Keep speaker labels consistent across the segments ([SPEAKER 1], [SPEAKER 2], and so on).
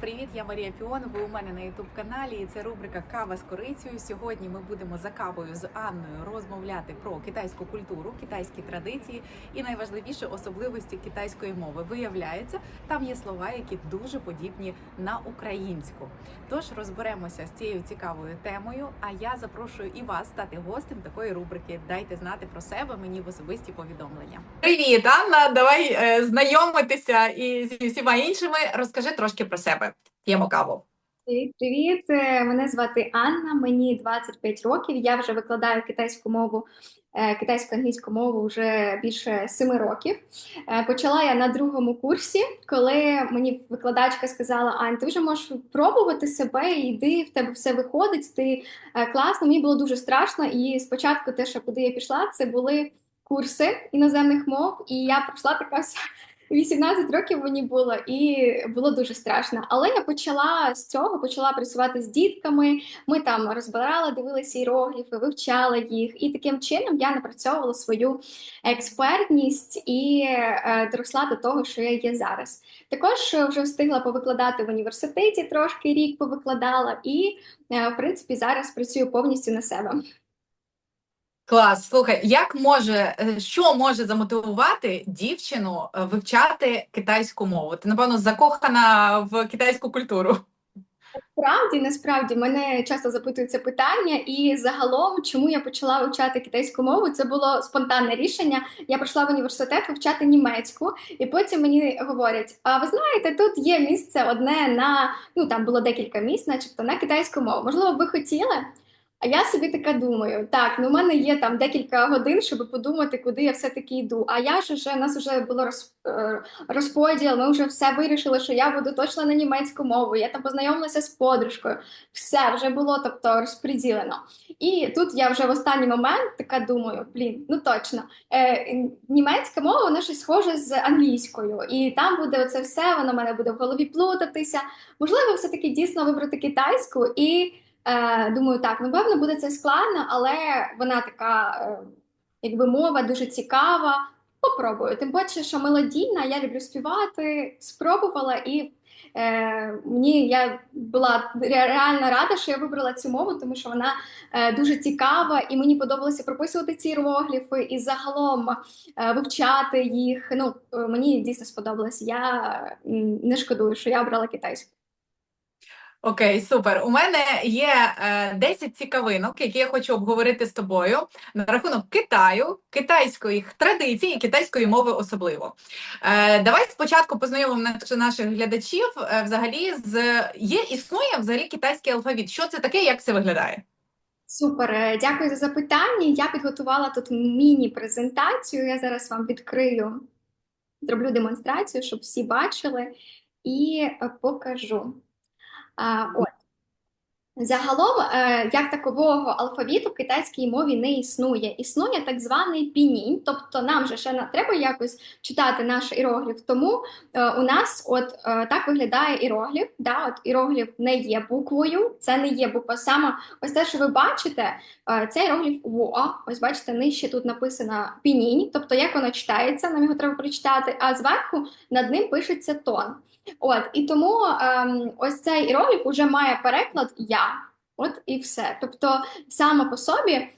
[SPEAKER 1] привіт! Я Марія Піон. Ви у мене на youtube каналі. І це рубрика Кава з корицею. Сьогодні ми будемо за кавою з Анною розмовляти про китайську культуру, китайські традиції і найважливіше особливості китайської мови. Виявляється, там є слова, які дуже подібні на українську. Тож розберемося з цією цікавою темою. А я запрошую і вас стати гостем такої рубрики. Дайте знати про себе мені в особисті повідомлення. Привіт, Анна! Давай е, знайомитися і зі всіма іншими. Розкажи трошки про себе. П'ємо каву.
[SPEAKER 2] Привіт. Е, Мене звати Анна, мені 25 років. Я вже викладаю китайську мову, е, китайську англійську мову вже більше 7 років. Е, Почала я на другому курсі, коли мені викладачка сказала: Ань, ти вже можеш пробувати себе, йди, в тебе все виходить, ти класно. Мені було дуже страшно. І спочатку, те, що куди я пішла, це були курси іноземних мов, і я пройшла така вся 18 років мені було, і було дуже страшно. Але я почала з цього, почала працювати з дітками. Ми там розбирали, дивилися іерогліфи, вивчали їх, і таким чином я напрацьовувала свою експертність і е, доросла до того, що я є зараз. Також е, вже встигла повикладати в університеті, трошки рік повикладала, і е, в принципі зараз працюю повністю на себе.
[SPEAKER 1] Клас, слухай, як може, е, що може замотивувати дівчину е, вивчати китайську мову? Ти, напевно, закохана в китайську культуру.
[SPEAKER 2] Насправді, насправді, мене часто запитують питання, і загалом, чому я почала вивчати китайську мову, це було спонтанне рішення. Я прийшла в університет вивчати німецьку, і потім мені говорять: а ви знаєте, тут є місце одне на ну там було декілька місць, начебто на китайську мову. Можливо, ви хотіли? А я собі така думаю, так, ну в мене є там декілька годин, щоб подумати, куди я все-таки йду. А я ж вже, у нас вже було роз, е, розподіл, ми вже все вирішили, що я буду точно на німецьку мову. Я там познайомилася з подружкою, все вже було тобто розподілено. І тут я вже в останній момент така думаю: блін, ну точно, е, німецька мова вона щось схоже з англійською, і там буде оце все, воно в мене буде в голові плутатися. Можливо, все-таки дійсно вибрати китайську і. Е, Думаю, так, напевно, буде це складно, але вона така, е, якби мова дуже цікава. Попробую. Тим паче, що мелодійна, я люблю співати, спробувала, і е, мені я була ре- реально рада, що я вибрала цю мову, тому що вона е, дуже цікава, і мені подобалося прописувати ці іерогліфи і загалом е, вивчати їх. Ну, е, мені дійсно сподобалось. Я не шкодую, що я обрала китайську.
[SPEAKER 1] Окей, супер. У мене є е, 10 цікавинок, які я хочу обговорити з тобою на рахунок Китаю, китайських традицій і китайської мови особливо. Е, давай спочатку познайомимо наш- наших глядачів е, взагалі з є існує взагалі китайський алфавіт. Що це таке, як це виглядає?
[SPEAKER 2] Супер, е, дякую за запитання. Я підготувала тут міні-презентацію. Я зараз вам відкрию, зроблю демонстрацію, щоб всі бачили, і е, покажу. От. Загалом, е, як такового алфавіту в китайській мові не існує. Існує так званий пінінь, тобто нам же ще треба якось читати наш іерогліф. Тому е, у нас от е, так виглядає іерогліф. Да? От іерогліф не є буквою, це не є буква. Саме ось те, що ви бачите, це іерогліф ВО. Ось бачите, нижче тут написано пінінь, тобто як воно читається, нам його треба прочитати, а зверху над ним пишеться тон. От і тому ем, ось цей іерогліф уже має переклад я. От і все. Тобто, саме по собі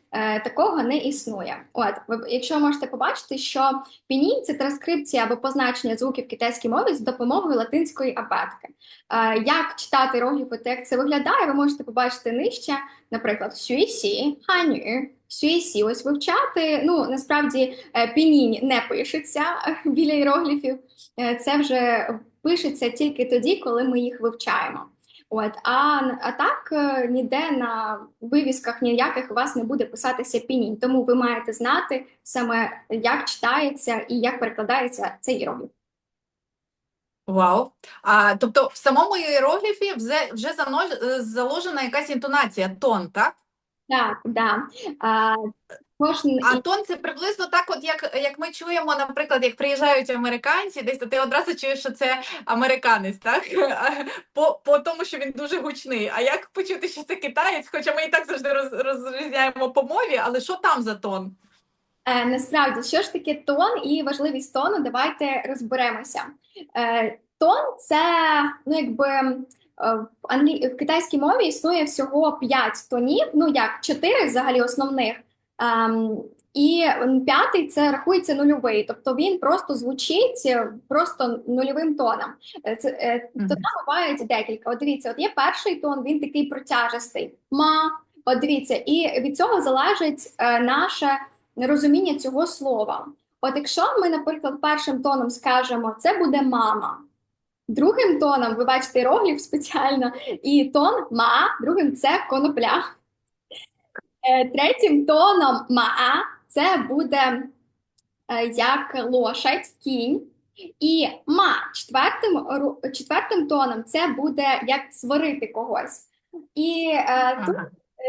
[SPEAKER 2] такого не існує. От, ви, якщо можете побачити, що пінінь це транскрипція або позначення звуків китайській мові з допомогою латинської абетки. Е, як читати іерогліфи, та як це виглядає, ви можете побачити нижче, наприклад, сюйсі, ханю, сюйсі. Ось вивчати. Ну насправді е, пінінь не пишеться е, біля іерогліфів. Е, Це вже пишеться тільки тоді, коли ми їх вивчаємо. От, а, а так е, ніде на вивісках ніяких у вас не буде писатися пінінь, тому ви маєте знати саме, як читається і як перекладається цей іерогліф.
[SPEAKER 1] Вау. А, тобто в самому іерогліфі вже, вже е, заложена якась інтонація, тон, так?
[SPEAKER 2] Так, да. А, кожен
[SPEAKER 1] А тон це приблизно так, от як, як ми чуємо, наприклад, як приїжджають американці, десь то ти одразу чуєш, що це американець, так? По, по тому, що він дуже гучний. А як почути, що це китаєць? Хоча ми і так завжди роз, розрізняємо по мові, але що там за тон?
[SPEAKER 2] Е, насправді, що ж таке тон і важливість тону, давайте розберемося. Е, тон це, ну, якби в, англі... в китайській мові існує всього 5 тонів, ну як 4 взагалі основних. Ем, і п'ятий це рахується нульовий, тобто він просто звучить е, просто нульовим тоном. Е, Це, е,
[SPEAKER 1] Мгм.
[SPEAKER 2] тона бувають декілька. От дивіться, от є перший тон, він такий протяжистий. Ма, от дивіться, і від цього залежить е, наше розуміння цього слова. От якщо ми, наприклад, першим тоном скажемо це буде мама. Другим тоном, ви бачите іерогліф спеціально, і тон ма, другим це конопля. Е, Третім тоном ма це буде е, як лошадь, кінь. І ма четвертим, четвертим тоном це буде як сварити когось. І е, тут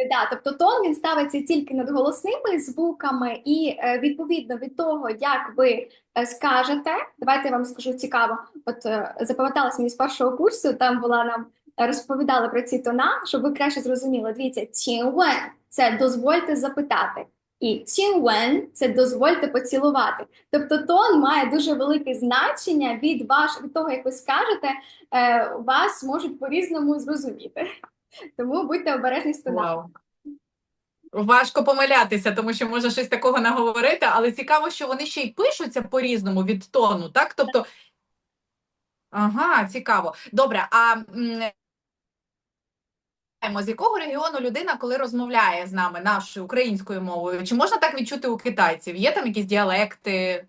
[SPEAKER 2] Да, тобто тон він ставиться тільки над голосними звуками, і е, відповідно від того, як ви е, скажете, давайте я вам скажу цікаво. От е, запам'яталась мені з першого курсу, там була нам е, розповідали про ці тона, щоб ви краще зрозуміли. Дивіться, цінвен це дозвольте запитати. І цінвен це дозвольте поцілувати. Тобто тон має дуже велике значення від ваш від того, як ви скажете, е, вас можуть по-різному зрозуміти. Тому будьте обережні з.
[SPEAKER 1] Вау. Важко помилятися, тому що можна щось такого наговорити, але цікаво, що вони ще й пишуться по-різному від тону, так? Тобто, ага, цікаво. Добре, а з якого регіону людина, коли розмовляє з нами нашою українською мовою? Чи можна так відчути у китайців? Є там якісь діалекти?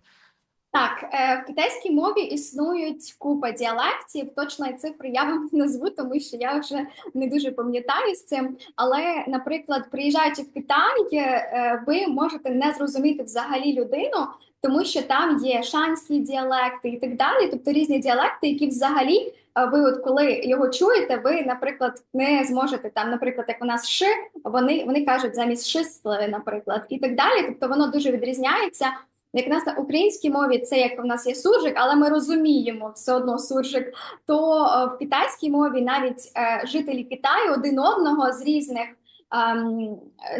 [SPEAKER 2] Так, е, в китайській мові існують купа діалектів. Точної цифри я вам назву, тому що я вже не дуже пам'ятаю з цим. Але, наприклад, приїжджаючи в Китай, е, ви можете не зрозуміти взагалі людину, тому що там є шанські діалекти і так далі, тобто різні діалекти, які взагалі е, ви, от коли його чуєте, ви, наприклад, не зможете там, наприклад, як у нас ши, вони, вони кажуть замість шисли, наприклад, і так далі. Тобто воно дуже відрізняється. Як нас на українській мові це як у нас є суржик, але ми розуміємо все одно суржик, то е, в китайській мові навіть е, жителі Китаю один одного з різних ем,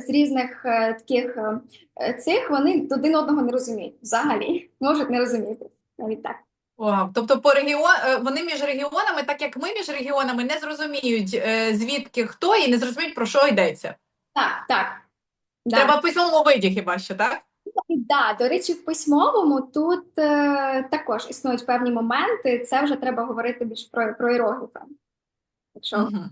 [SPEAKER 2] з різних е, таких цих вони один одного не розуміють взагалі, можуть не розуміти навіть так.
[SPEAKER 1] О, тобто по регіон, вони між регіонами, так як ми між регіонами, не зрозуміють, звідки хто, і не зрозуміють, про що йдеться.
[SPEAKER 2] Так, так.
[SPEAKER 1] Треба в письмовому виді хіба що, так?
[SPEAKER 2] Да, до речі, в письмовому тут е, також існують певні моменти. Це вже треба говорити більш про, про іерогліфи. Якщо
[SPEAKER 1] Мгм.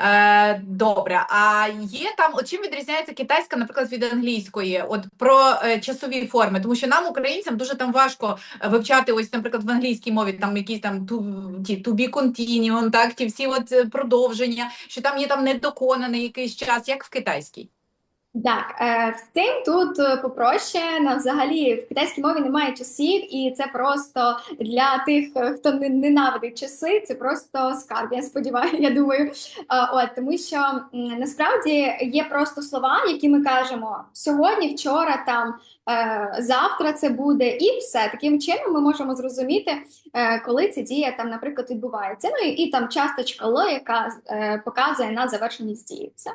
[SPEAKER 1] Е, добре, а є там, от чим відрізняється китайська, наприклад, від англійської, от про е, часові форми, тому що нам, українцям, дуже там важко е, вивчати, ось, наприклад, в англійській мові там якісь там to, ті, to be continuum, так, ті всі от е, продовження, що там є там недоконаний якийсь час, як в китайській.
[SPEAKER 2] Так, е, з цим тут е, попроще. На взагалі в китайській мові немає часів, і це просто для тих, е, хто не- ненавидить часи. Це просто скарб. Я сподіваюся, я думаю. Е, От тому, що насправді є просто слова, які ми кажемо сьогодні, вчора, там завтра це буде, і все. Таким чином ми можемо зрозуміти, коли ця дія там, наприклад, відбувається. Ну і, і там часточка Л, яка показує на завершеність дії. Все.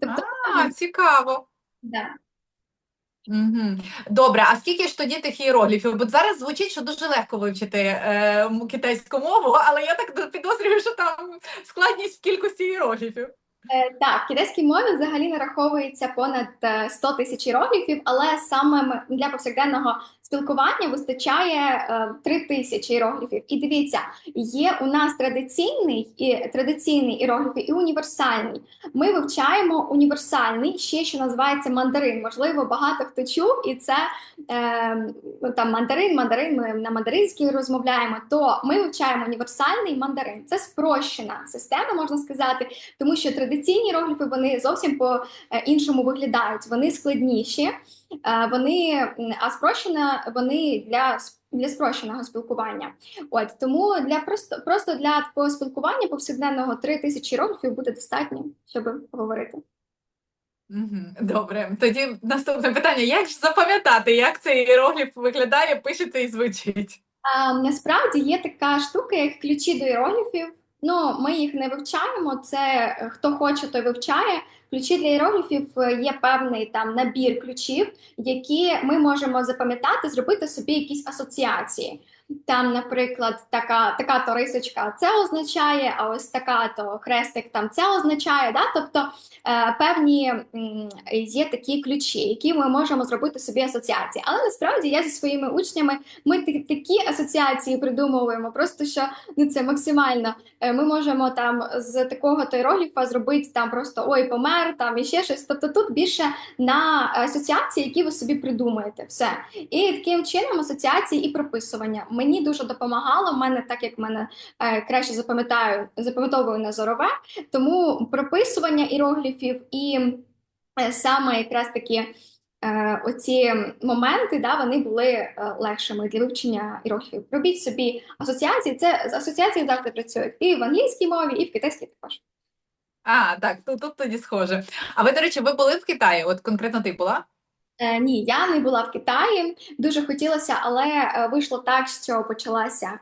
[SPEAKER 2] Тобто,
[SPEAKER 1] А, цікаво.
[SPEAKER 2] да.
[SPEAKER 1] Угу. Добре, а скільки ж тоді тих іерогліфів? Бо зараз звучить, що дуже легко вивчити е, м- китайську мову, але я так підозрюю, що там складність в кількості іерогліфів.
[SPEAKER 2] Е, Так, в китайській мові взагалі нараховується понад е, 100 тисяч іерогліфів, але саме м- для повсякденного спілкування вистачає е, тисячі іерогліфів. І дивіться, є у нас традиційний і традиційний іерогліф і універсальний. Ми вивчаємо універсальний, ще що називається мандарин. Можливо, багато хто чув, і це е, ну, там мандарин, мандарин. Ми на мандаринській розмовляємо. То ми вивчаємо універсальний мандарин. Це спрощена система, можна сказати тому що традиційні іерогліфи вони зовсім по е, іншому виглядають. Вони складніші, вони а спрощена вони для для спрощеного спілкування. От тому для просто просто для спілкування повсякденного 3 тисячі іерогліфів буде достатньо, щоб говорити.
[SPEAKER 1] Добре, тоді наступне питання: як ж запам'ятати, як цей іерогліф виглядає, пишеться і звучить?
[SPEAKER 2] А, насправді є така штука, як ключі до іерогліфів. Ну, ми їх не вивчаємо. Це е, хто хоче, той вивчає. Ключі для іерогліфів е, є певний там набір ключів, які ми можемо запам'ятати, зробити собі якісь асоціації. Там, наприклад, така, така то рисочка це означає, а ось така то хрестик там це означає. Да? Тобто е, певні м, є такі ключі, які ми можемо зробити собі асоціації. Але насправді я зі своїми учнями ми та- такі асоціації придумуємо, просто що ну це максимально. Е, Ми можемо там з такого то зробити там просто ой, помер, там і ще щось. Тобто тут більше на асоціації, які ви собі придумаєте, все. І таким чином асоціації і прописування мені дуже допомагало. У мене так як мене е, краще запам'ятаю, запам'ятовую на зорове, тому прописування іерогліфів і е, саме якраз такі. Е, оці моменти, да, вони були е, легшими для вивчення іерогліфів. Робіть собі асоціації. Це асоціації завжди працюють і в англійській мові, і в китайській також.
[SPEAKER 1] А, так, тут, тут тоді схоже. А ви, до речі, ви були в Китаї? От конкретно ти була?
[SPEAKER 2] Е, ні, я не була в Китаї. Дуже хотілося, але е, вийшло так, що почалася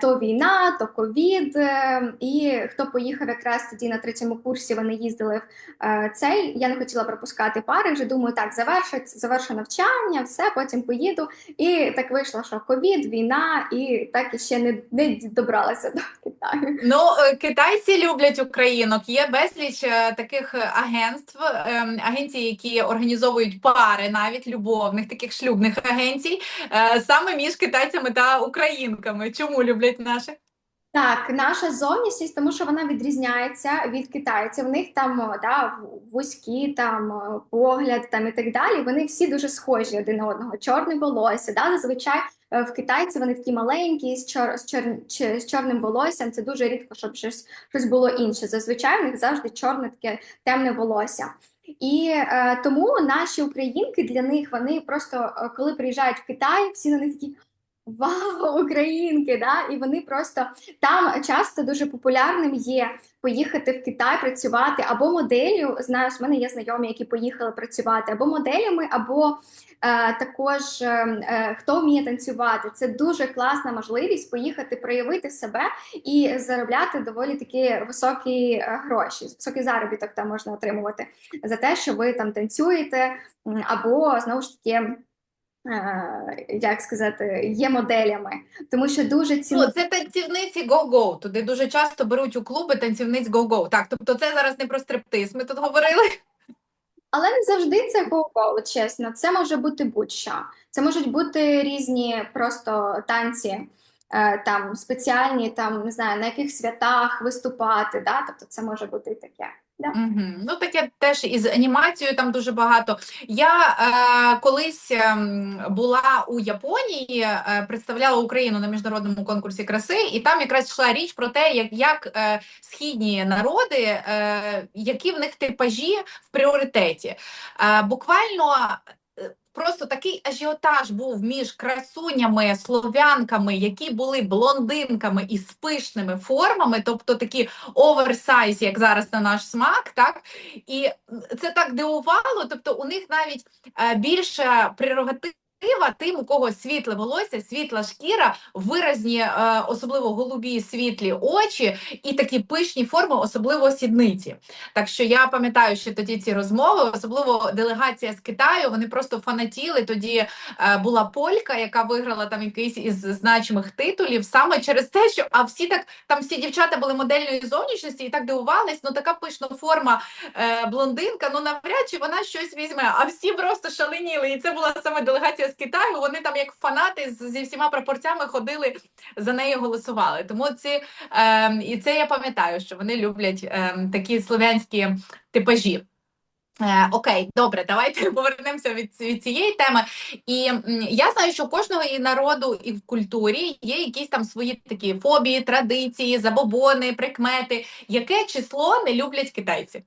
[SPEAKER 2] то війна, то ковід. е, і хто поїхав якраз тоді на третьому курсі, вони їздили в е, цей. Я не хотіла пропускати пари. Вже думаю, так, завершить, завершу навчання, все, потім поїду. І так вийшло, що ковід, війна, і так і ще не, не добралася до Китаю.
[SPEAKER 1] Ну, е, китайці люблять українок. Є безліч е, таких е, агентств, ем, агенцій, які організовують пари, навіть любовних, таких шлюбних агенцій, е, саме між китайцями та українками. Чому люблять наших?
[SPEAKER 2] Так, наша зовнішність, тому що вона відрізняється від китайців. В них там да, вузькі там погляд там і так далі. Вони всі дуже схожі один на одного. Чорне волосся. Да? Зазвичай е, в китайці вони такі маленькі з, чор, з, чор, з чорним волоссям. Це дуже рідко, щоб щось, щось було інше. Зазвичай в них завжди чорне таке темне волосся. І е, тому наші українки для них вони просто е, коли приїжджають в Китай, всі на них такі. Вау, українки, да? І вони просто там часто дуже популярним є поїхати в Китай працювати або моделлю. Знаю, з мене є знайомі, які поїхали працювати або моделями, або е, також е, е, хто вміє танцювати. Це дуже класна можливість поїхати проявити себе і заробляти доволі такі високі е, гроші. Високий заробіток там можна отримувати за те, що ви там танцюєте, або знову ж таки. Як сказати, є моделями, тому що дуже
[SPEAKER 1] Ну, це танцівниці go-go. Туди дуже часто беруть у клуби танцівниць go-go. Так, тобто це зараз не про стриптиз. Ми тут говорили.
[SPEAKER 2] Але не завжди це go-go, чесно. Це може бути будь-що. Це можуть бути різні просто танці, е, там спеціальні, там не знаю, на яких святах виступати. Да? Тобто це може бути і таке. Да.
[SPEAKER 1] Мгм. Ну, таке теж із анімацією там дуже багато. Я е, колись ем, була у Японії, е, представляла Україну на міжнародному конкурсі краси, і там якраз йшла річ про те, як, як е, східні народи, е, які в них типажі в пріоритеті. Е, буквально. Е, Просто такий ажіотаж був між красунями, слов'янками, які були блондинками і пишними формами, тобто такі оверсайз, як зараз на наш смак, так і це так дивувало. Тобто, у них навіть більше більша прерогатива тим, у кого світле волосся, світла шкіра, виразні, е, особливо голубі світлі очі і такі пишні форми, особливо сідниці. Так що я пам'ятаю, що тоді ці розмови, особливо делегація з Китаю, вони просто фанатіли. Тоді е, була полька, яка виграла там якийсь із значимих титулів, саме через те, що а всі так там всі дівчата були модельної зовнішності і так дивувались. Ну така пишна форма е, блондинка. Ну навряд чи вона щось візьме. А всі просто шаленіли. І це була саме делегація з Китаю. Вони там, як фанати, зі всіма прапорцями ходили за неї, голосували. Тому ці е, і це я пам'ятаю, що вони люблять е, такі слов'янські типажі. Е, окей, добре, давайте повернемося від, від цієї теми. І м, я знаю, що у кожного і народу, і в культурі є якісь там свої такі фобії, традиції, забобони, прикмети. Яке число не люблять китайці?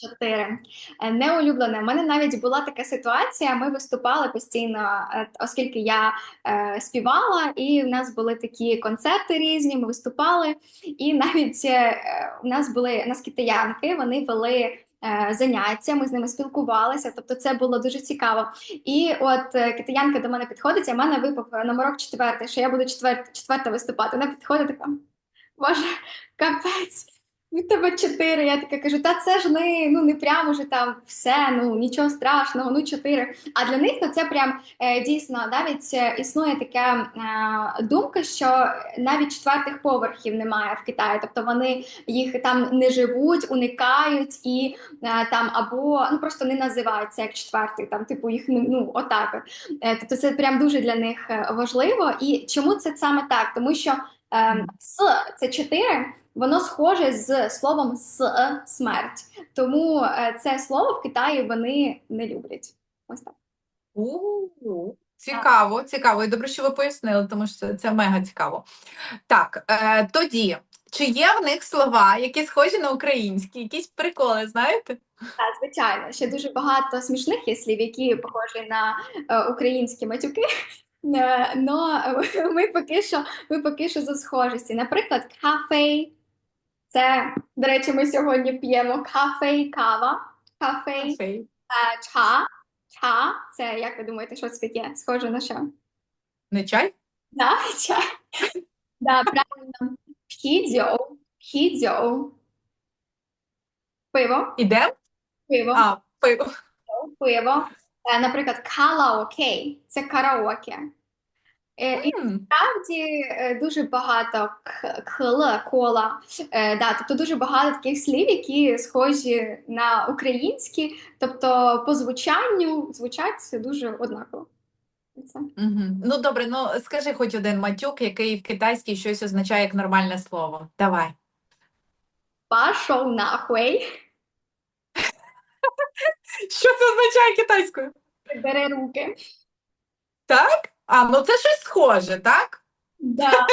[SPEAKER 2] Чотири. Е, Неулюблене. У мене навіть була така ситуація. Ми виступали постійно, е, оскільки я е, співала, і в нас були такі концерти різні. Ми виступали, і навіть е, у нас були нас китаянки, вони вели. е, Заняття, ми з ними спілкувалися, тобто це було дуже цікаво. І от китаянка до мене підходить, а в мене випав номерок четвертий, що я буду четвер... четверта виступати. Вона підходить така, боже, капець. Від тебе чотири. Я така кажу, та це ж не, ну, не прямо вже там все, ну нічого страшного, ну чотири. А для них ну, це прям е, дійсно навіть е, існує така е, думка, що навіть четвертих поверхів немає в Китаї. Тобто вони їх там не живуть, уникають і там або ну просто не називаються як четвертий, там типу їх ну отак. Е, тобто це прям дуже для них важливо. І чому це саме так? Тому що е, с це чотири. Воно схоже з словом с смерть, тому е, це слово в Китаї вони не люблять. Ось так.
[SPEAKER 1] У, Цікаво, цікаво. І добре, що ви пояснили, тому що це, мега цікаво. Так, е, тоді, чи є в них слова, які схожі на українські, якісь приколи, знаєте?
[SPEAKER 2] Так, звичайно, ще дуже багато смішних є слів, які похожі на е, українські матюки. Е, Но ми поки що ми поки що за схожості. Наприклад, кафе. Це, до речі, ми сьогодні п'ємо кафе, кава, кафе,
[SPEAKER 1] Окей.
[SPEAKER 2] е, ча. Ча. Це як ви думаєте, що це таке? Схоже на що?
[SPEAKER 1] Не чай?
[SPEAKER 2] Да, чай. Да, правильно. Підзьо, підзьо. Пиво,
[SPEAKER 1] Ідемо?
[SPEAKER 2] пиво.
[SPEAKER 1] А, пиво.
[SPEAKER 2] пиво. Е, Наприклад, караоке це караоке. Е, І
[SPEAKER 1] М,
[SPEAKER 2] насправді е, дуже багато к- кл, кола. Е, Да, тобто дуже багато таких слів, які схожі на українські, тобто по звучанню звучать дуже однаково. Це.
[SPEAKER 1] мгм. Ну, добре, ну скажи хоч один матюк, який в китайській щось означає як нормальне слово. Давай.
[SPEAKER 2] Пашов нахуй,
[SPEAKER 1] Що це означає китайською?
[SPEAKER 2] бери руки.
[SPEAKER 1] Так? А, ну це щось схоже, так?
[SPEAKER 2] Да.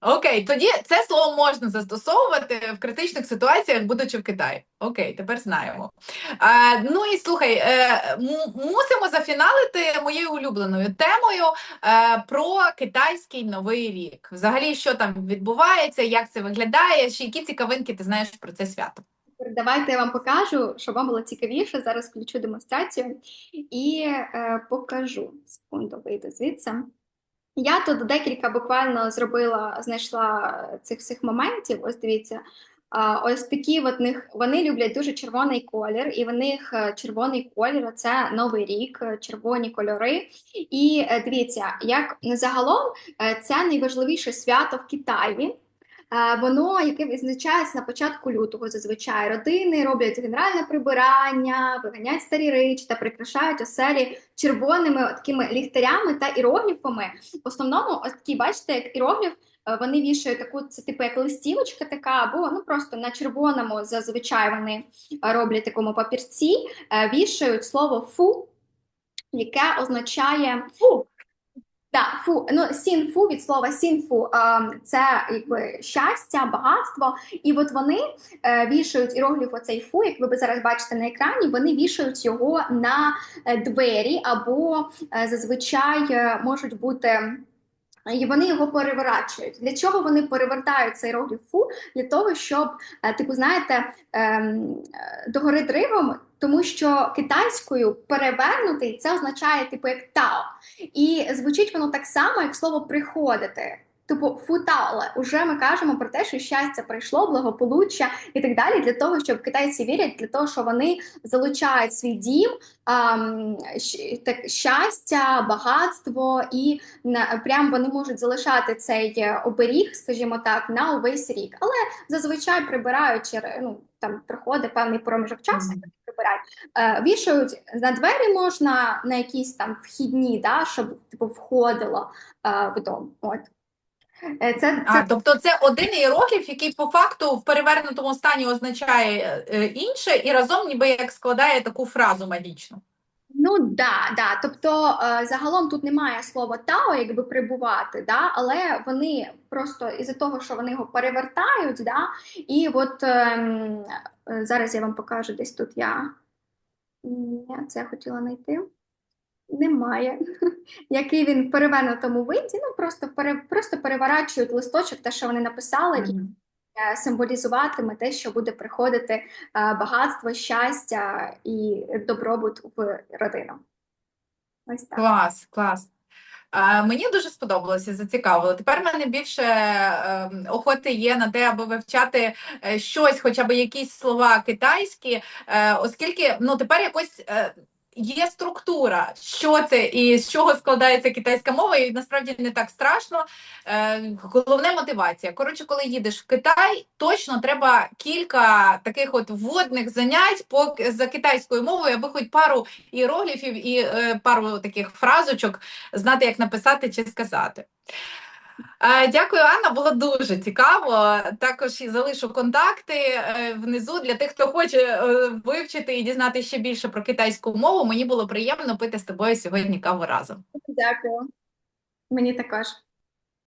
[SPEAKER 1] Окей, тоді це слово можна застосовувати в критичних ситуаціях, будучи в Китаї. Окей, тепер знаємо. Е, ну і слухай, е, мусимо зафіналити моєю улюбленою темою е, про китайський новий рік. Взагалі, що там відбувається, як це виглядає, ще які цікавинки ти знаєш про це свято?
[SPEAKER 2] Давайте я вам покажу, щоб вам було цікавіше. Зараз включу демонстрацію і е, покажу. Секунду, вийду звідси. Я тут декілька буквально зробила, знайшла цих всіх моментів. Ось дивіться. Ось такі от них вони люблять дуже червоний колір, і в них е, червоний колір це новий рік, е, червоні кольори. І е, дивіться, як загалом це найважливіше свято в Китаї. Е, Воно, яке відзначається на початку лютого, зазвичай родини роблять генеральне прибирання, виганяють старі речі та прикрашають оселі червоними такими ліхтарями та іерогліфами. В основному, ось такі, бачите, як іерогліф, е, вони вішають таку, це типу як листівочка така, або ну просто на червоному зазвичай вони е, роблять такому папірці, вішають слово фу, яке означає
[SPEAKER 1] Фу.
[SPEAKER 2] Да, фу, ну сінфу від слова сінфу, це якби щастя, багатство. І от вони е, вішають іерогліф оцей фу, як ви зараз бачите на екрані, вони вішають його на е, двері, або е, зазвичай можуть бути. І вони його переворачують. Для чого вони перевертають цей рогів фу? Для того, щоб, е, типу, знаєте, ем, е, догори дригом, тому що китайською перевернутий це означає, типу, як тао. І звучить воно так само, як слово приходити. Типу, футале. Уже ми кажемо про те, що щастя прийшло, благополуччя і так далі. Для того, щоб китайці вірять, для того, що вони залучають свій дім, щ- так, щастя, багатство, і на, прям вони можуть залишати цей е, оберіг, скажімо так, на увесь рік. Але зазвичай прибирають через ну там проходить певний проміжок часу. Е, вішають на двері можна на якісь там вхідні, да, щоб типу входило е, в дом. От. Е, Це, це
[SPEAKER 1] А, тобто це один іерогліф, який по факту в перевернутому стані означає е, інше, і разом ніби як складає таку фразу магічну.
[SPEAKER 2] ну да, да. Тобто е, загалом тут немає слова тао, якби прибувати, да, але вони просто із-за того, що вони його перевертають, да, і от ем, е, зараз я вам покажу десь тут я. Я це хотіла знайти. Немає. Який він в перевернутому виді, ну просто пере, просто переворачують листочок, те, що вони написали,
[SPEAKER 1] Мгм.
[SPEAKER 2] е, символізуватиме те, що буде приходити е, багатство, щастя і добробут в родину. Ось так.
[SPEAKER 1] Клас, клас. А, Мені дуже сподобалося, зацікавило. Тепер в мене більше е, охоти є на те, аби вивчати е, щось, хоча б якісь слова китайські, е, оскільки ну тепер якось. Є структура, що це і з чого складається китайська мова, і насправді не так страшно. Е, головне мотивація. Коротше, коли їдеш в Китай, точно треба кілька таких от вводних занять по за китайською мовою, аби хоч пару іерогліфів і е, пару таких фразочок знати, як написати чи сказати. Е, Дякую, Анна. Було дуже цікаво. Також і залишу контакти е, внизу для тих, хто хоче е, вивчити і дізнатися ще більше про китайську мову. Мені було приємно пити з тобою сьогодні каву разом.
[SPEAKER 2] Дякую. Мені також.